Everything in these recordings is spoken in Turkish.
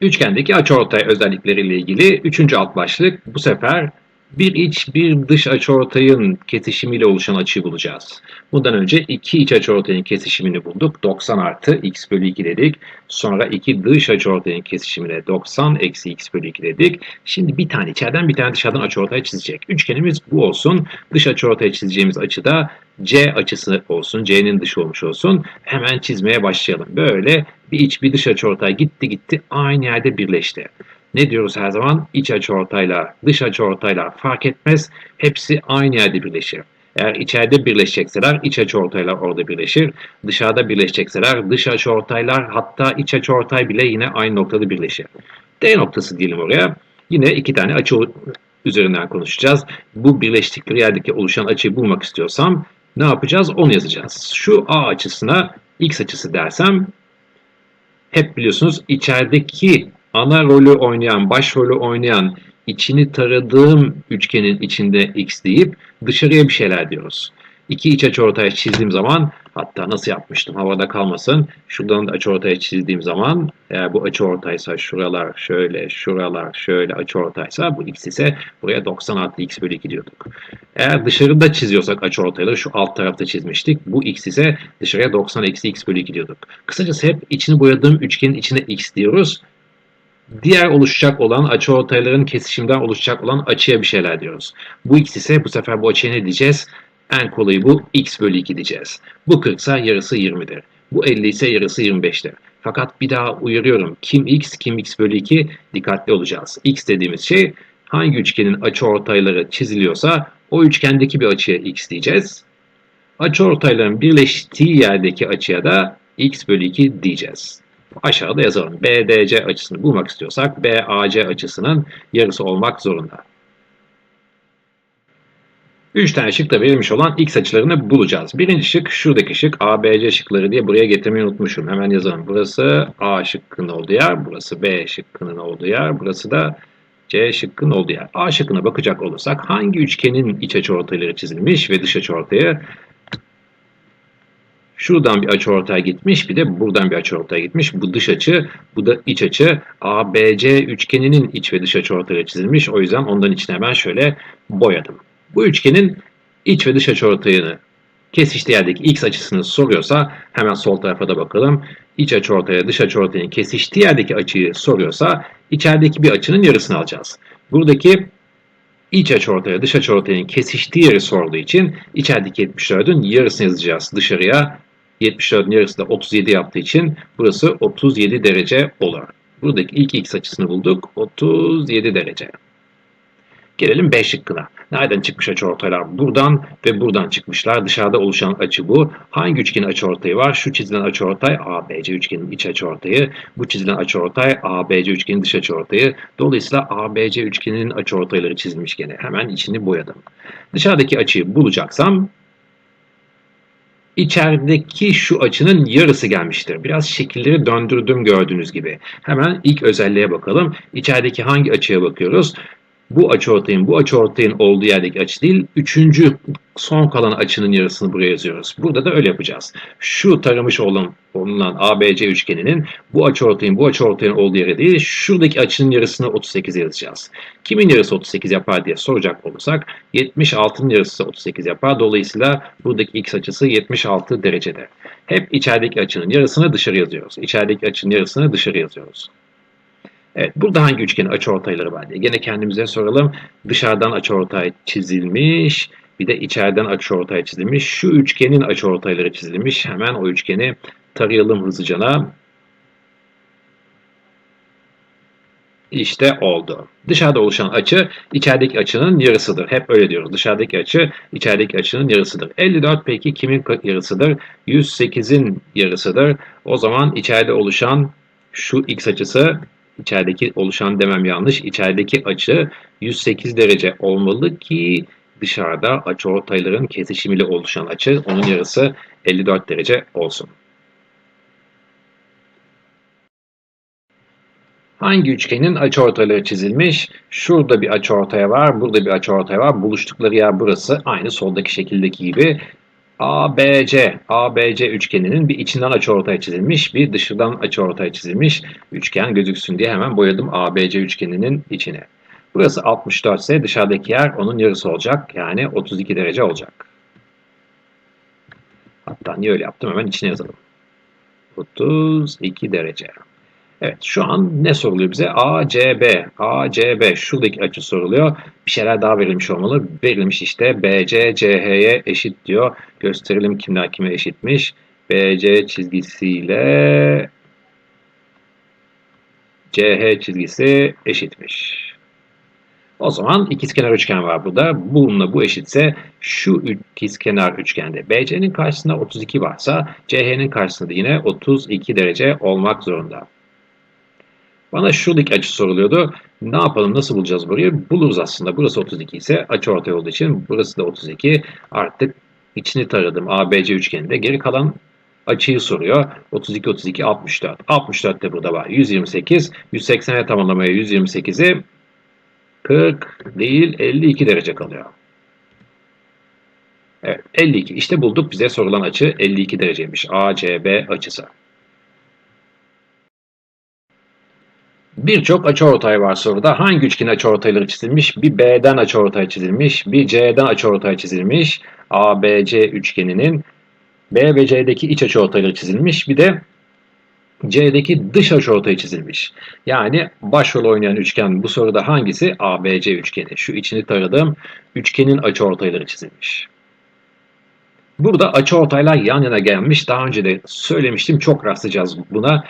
Üçgendeki açıortay özellikleriyle ilgili üçüncü alt başlık bu sefer bir iç bir dış açıortayın kesişimiyle oluşan açıyı bulacağız. Bundan önce iki iç açıortayın kesişimini bulduk. 90 artı x bölü 2 dedik. Sonra iki dış açıortayın kesişimine 90 eksi x bölü 2 dedik. Şimdi bir tane içeriden bir tane dışarıdan açıortay çizecek. Üçgenimiz bu olsun. Dış açıortaya çizeceğimiz açı da C açısı olsun. C'nin dışı olmuş olsun. Hemen çizmeye başlayalım. Böyle bir iç bir dış açıortay gitti gitti aynı yerde birleşti. Ne diyoruz her zaman? İç açıortaylar, dış açıortaylar fark etmez. Hepsi aynı yerde birleşir. Eğer içeride birleşecekseler iç açıortaylar orada birleşir. Dışarıda birleşecekseler dış açıortaylar hatta iç açıortay bile yine aynı noktada birleşir. D noktası diyelim oraya. Yine iki tane açı üzerinden konuşacağız. Bu birleştikleri yerdeki oluşan açıyı bulmak istiyorsam ne yapacağız? Onu yazacağız. Şu A açısına X açısı dersem hep biliyorsunuz içerideki ana rolü oynayan, baş rolü oynayan içini taradığım üçgenin içinde x deyip dışarıya bir şeyler diyoruz. İki iç açıortay çizdiğim zaman hatta nasıl yapmıştım havada kalmasın. Şuradan da açıortay çizdiğim zaman eğer bu açıortaysa şuralar şöyle, şuralar şöyle açıortaysa bu x ise buraya 90 artı x bölü 2 diyorduk. Eğer dışarıda çiziyorsak açıortayları şu alt tarafta çizmiştik. Bu x ise dışarıya 90 eksi x bölü 2 diyorduk. Kısacası hep içini boyadığım üçgenin içine x diyoruz diğer oluşacak olan açıortayların kesişimden oluşacak olan açıya bir şeyler diyoruz. Bu x ise bu sefer bu açıya ne diyeceğiz? En kolayı bu x bölü 2 diyeceğiz. Bu 40 ise yarısı 20'dir. Bu 50 ise yarısı 25'tir. Fakat bir daha uyarıyorum. Kim x, kim x bölü 2 dikkatli olacağız. x dediğimiz şey hangi üçgenin açıortayları çiziliyorsa o üçgendeki bir açıya x diyeceğiz. Açıortayların birleştiği yerdeki açıya da x bölü 2 diyeceğiz aşağıda yazalım. BDC açısını bulmak istiyorsak BAC açısının yarısı olmak zorunda. 3 tane şıkta verilmiş olan x açılarını bulacağız. Birinci şık şuradaki şık ABC şıkları diye buraya getirmeyi unutmuşum. Hemen yazalım. Burası A şıkkının olduğu yer, burası B şıkkının olduğu yer, burası da C şıkkının olduğu yer. A şıkkına bakacak olursak hangi üçgenin iç açı ortayları çizilmiş ve dış açı ortaya Şuradan bir açı ortaya gitmiş, bir de buradan bir açı ortaya gitmiş. Bu dış açı, bu da iç açı. ABC üçgeninin iç ve dış açı ortaya çizilmiş. O yüzden ondan içine ben şöyle boyadım. Bu üçgenin iç ve dış açı ortayını kesiştiği yerdeki x açısını soruyorsa hemen sol tarafa da bakalım. İç açı ortaya dış açı ortayın kesiştiği yerdeki açıyı soruyorsa içerideki bir açının yarısını alacağız. Buradaki iç açı ortaya dış açı ortayın kesiştiği yeri sorduğu için içerideki 74'ün yarısını yazacağız dışarıya 74'ün yarısı da 37 yaptığı için burası 37 derece olur. Buradaki ilk x açısını bulduk. 37 derece. Gelelim B şıkkına. Nereden çıkmış açıortaylar? Buradan ve buradan çıkmışlar. Dışarıda oluşan açı bu. Hangi üçgenin açıortayı var? Şu çizilen açıortay ABC üçgenin iç açıortayı. Bu çizilen açıortay ABC üçgenin dış açıortayı. Dolayısıyla ABC üçgeninin açıortayları çizilmiş gene. Hemen içini boyadım. Dışarıdaki açıyı bulacaksam İçerideki şu açının yarısı gelmiştir. Biraz şekilleri döndürdüm gördüğünüz gibi. Hemen ilk özelliğe bakalım. İçerideki hangi açıya bakıyoruz? bu açıortayın bu açıortayın olduğu yerdeki açı değil, üçüncü son kalan açının yarısını buraya yazıyoruz. Burada da öyle yapacağız. Şu taramış olan olunan ABC üçgeninin bu açıortayın bu açıortayın olduğu yere değil, şuradaki açının yarısını 38 yazacağız. Kimin yarısı 38 yapar diye soracak olursak 76'nın yarısı 38 yapar. Dolayısıyla buradaki x açısı 76 derecede. Hep içerideki açının yarısını dışarı yazıyoruz. İçerideki açının yarısını dışarı yazıyoruz. Evet, burada hangi üçgenin açıortayları var diye. Gene kendimize soralım. Dışarıdan açıortay çizilmiş. Bir de içeriden açıortay çizilmiş. Şu üçgenin açıortayları çizilmiş. Hemen o üçgeni tarayalım hızlıcana. İşte oldu. Dışarıda oluşan açı içerideki açının yarısıdır. Hep öyle diyoruz. Dışarıdaki açı içerideki açının yarısıdır. 54 peki kimin yarısıdır? 108'in yarısıdır. O zaman içeride oluşan şu x açısı içerideki oluşan demem yanlış. İçerideki açı 108 derece olmalı ki dışarıda açı ortayların kesişimiyle oluşan açı onun yarısı 54 derece olsun. Hangi üçgenin açıortayları çizilmiş? Şurada bir açıortay var, burada bir açıortay var. Buluştukları yer burası. Aynı soldaki şekildeki gibi ABC, ABC üçgeninin bir içinden açıortay çizilmiş, bir dışından açıortay çizilmiş üçgen gözüksün diye hemen boyadım ABC üçgeninin içine. Burası 64 ise dışarıdaki yer onun yarısı olacak. Yani 32 derece olacak. Hatta niye öyle yaptım hemen içine yazalım. 32 derece. Evet şu an ne soruluyor bize? ACB. ACB şuradaki açı soruluyor. Bir şeyler daha verilmiş olmalı. Verilmiş işte BC CH'ye eşit diyor. Gösterelim kimler kime eşitmiş. BC çizgisiyle CH çizgisi eşitmiş. O zaman ikizkenar üçgen var burada. Bununla bu eşitse şu ikizkenar üçgende BC'nin karşısında 32 varsa CH'nin karşısında yine 32 derece olmak zorunda. Bana şuradaki açı soruluyordu. Ne yapalım, nasıl bulacağız burayı? Buluruz aslında. Burası 32 ise açı ortay olduğu için burası da 32. Artık içini taradım ABC üçgeninde. Geri kalan açıyı soruyor. 32, 32, 64. 64 de burada var. 128. 180'e tamamlamaya 128'i 40 değil 52 derece kalıyor. Evet 52. İşte bulduk bize sorulan açı 52 dereceymiş. ACB açısı. Birçok açıortay var soruda. Hangi üçgen açıortayları çizilmiş? Bir B'den açıortay çizilmiş, bir C'den açıortay çizilmiş. ABC üçgeninin B ve C'deki iç açıortayları çizilmiş. Bir de C'deki dış açıortayı çizilmiş. Yani başrol oynayan üçgen bu soruda hangisi? ABC üçgeni. Şu içini taradığım üçgenin açıortayları çizilmiş. Burada açıortaylar yan yana gelmiş. Daha önce de söylemiştim çok rastlayacağız buna.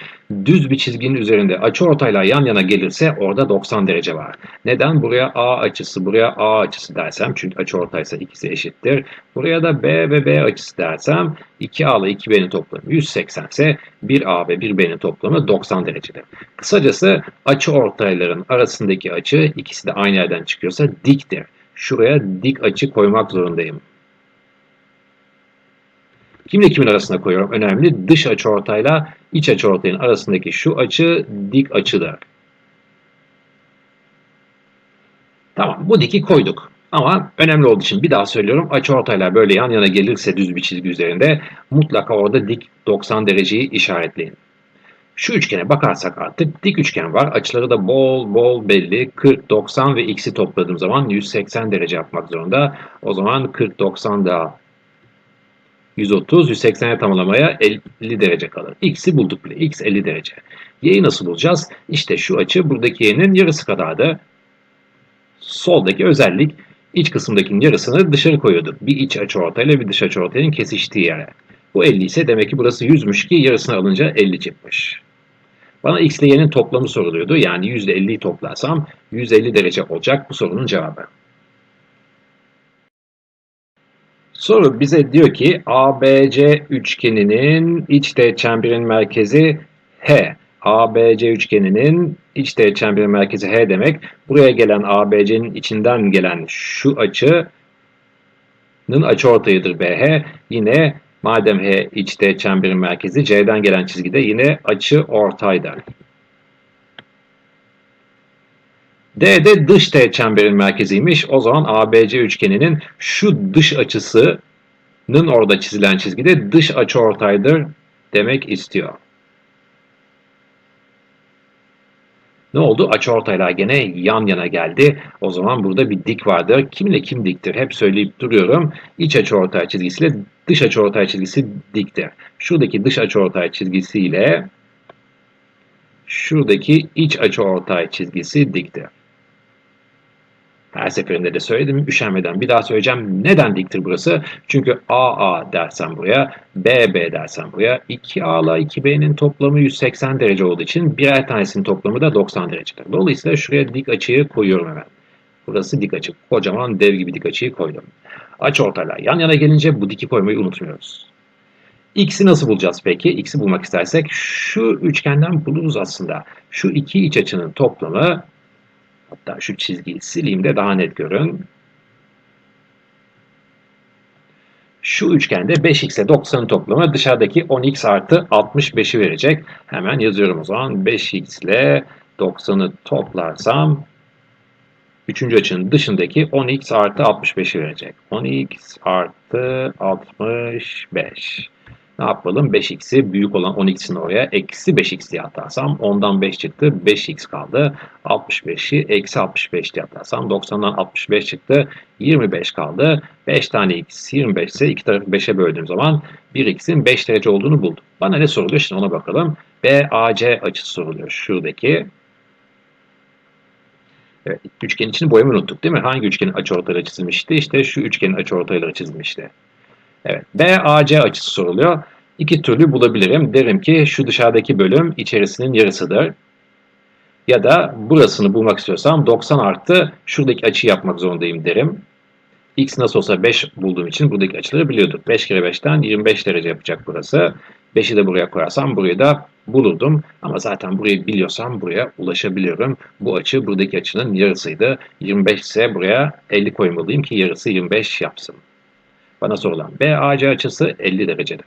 Düz bir çizginin üzerinde açıortaylar yan yana gelirse orada 90 derece var. Neden? Buraya A açısı, buraya A açısı dersem çünkü açıortaysa ikisi eşittir. Buraya da B ve B açısı dersem 2A ile 2B'nin toplamı 180 ise 1A ve 1B'nin toplamı 90 derecedir. Kısacası açıortayların arasındaki açı ikisi de aynı yerden çıkıyorsa diktir. Şuraya dik açı koymak zorundayım. Kimle kimin arasında koyuyorum? Önemli. Dış açıortayla iç açıortayın arasındaki şu açı dik açıdır. Tamam bu diki koyduk. Ama önemli olduğu için bir daha söylüyorum. Açıortaylar böyle yan yana gelirse düz bir çizgi üzerinde mutlaka orada dik 90 dereceyi işaretleyin. Şu üçgene bakarsak artık dik üçgen var. Açıları da bol bol belli. 40, 90 ve x'i topladığım zaman 180 derece yapmak zorunda. O zaman 40, 90 daha 130, 180'e tamamlamaya 50 derece kalır. X'i bulduk bile. X 50 derece. Y'yi nasıl bulacağız? İşte şu açı buradaki Y'nin yarısı kadardı. Soldaki özellik iç kısımdakinin yarısını dışarı koyuyordu. Bir iç açı ortayla bir dış açı ortayın kesiştiği yere. Bu 50 ise demek ki burası 100'müş ki yarısını alınca 50 çıkmış. Bana x ile y'nin toplamı soruluyordu. Yani %50'yi toplarsam 150 derece olacak bu sorunun cevabı. Soru bize diyor ki ABC üçgeninin içte çemberin merkezi H. ABC üçgeninin içte çemberin merkezi H demek. Buraya gelen ABC'nin içinden gelen şu açının açıortayıdır BH. Yine madem H içte çemberin merkezi C'den gelen çizgide yine açı ortaydır. D de dış teğet çemberin merkeziymiş. O zaman ABC üçgeninin şu dış açısının orada çizilen çizgide dış açı ortaydır demek istiyor. Ne oldu? Açı ortaylar gene yan yana geldi. O zaman burada bir dik vardır. Kimle kim diktir? Hep söyleyip duruyorum. İç açı ortay çizgisiyle dış açı ortay çizgisi diktir. Şuradaki dış açı ortay çizgisiyle şuradaki iç açı ortay çizgisi diktir. Her seferinde de söyledim. Üşenmeden bir daha söyleyeceğim. Neden diktir burası? Çünkü AA dersen buraya, BB dersen buraya. 2A ile 2B'nin toplamı 180 derece olduğu için birer tanesinin toplamı da 90 derecedir. Dolayısıyla şuraya dik açıyı koyuyorum hemen. Burası dik açı. Kocaman dev gibi dik açıyı koydum. Açı ortaylar yan yana gelince bu diki koymayı unutmuyoruz. X'i nasıl bulacağız peki? X'i bulmak istersek şu üçgenden buluruz aslında. Şu iki iç açının toplamı Hatta şu çizgiyi sileyim de daha net görün. Şu üçgende 5x ile 90'ın toplamı dışarıdaki 10x artı 65'i verecek. Hemen yazıyorum o zaman. 5x ile 90'ı toplarsam üçüncü açının dışındaki 10x artı 65'i verecek. 10x artı 65. Ne yapalım? 5x'i büyük olan 10x'in oraya eksi 5x diye atarsam 10'dan 5 çıktı 5x kaldı. 65'i eksi 65 diye atarsam 90'dan 65 çıktı 25 kaldı. 5 tane x 25 ise iki tarafı 5'e böldüğüm zaman 1x'in 5 derece olduğunu buldum. Bana ne soruluyor? Şimdi ona bakalım. BAC açısı soruluyor. Şuradaki Evet, üçgen için boyamayı unuttuk değil mi? Hangi üçgenin açıortayları çizilmişti? İşte şu üçgenin açıortayları çizilmişti. Evet, BAC açısı soruluyor. İki türlü bulabilirim. Derim ki şu dışarıdaki bölüm içerisinin yarısıdır. Ya da burasını bulmak istiyorsam 90 artı şuradaki açı yapmak zorundayım derim. X nasıl olsa 5 bulduğum için buradaki açıları biliyorduk. 5 kere 5'ten 25 derece yapacak burası. 5'i de buraya koyarsam burayı da bulurdum. Ama zaten burayı biliyorsam buraya ulaşabiliyorum. Bu açı buradaki açının yarısıydı. 25 ise buraya 50 koymalıyım ki yarısı 25 yapsın. Bana sorulan BAC açısı 50 derecedir.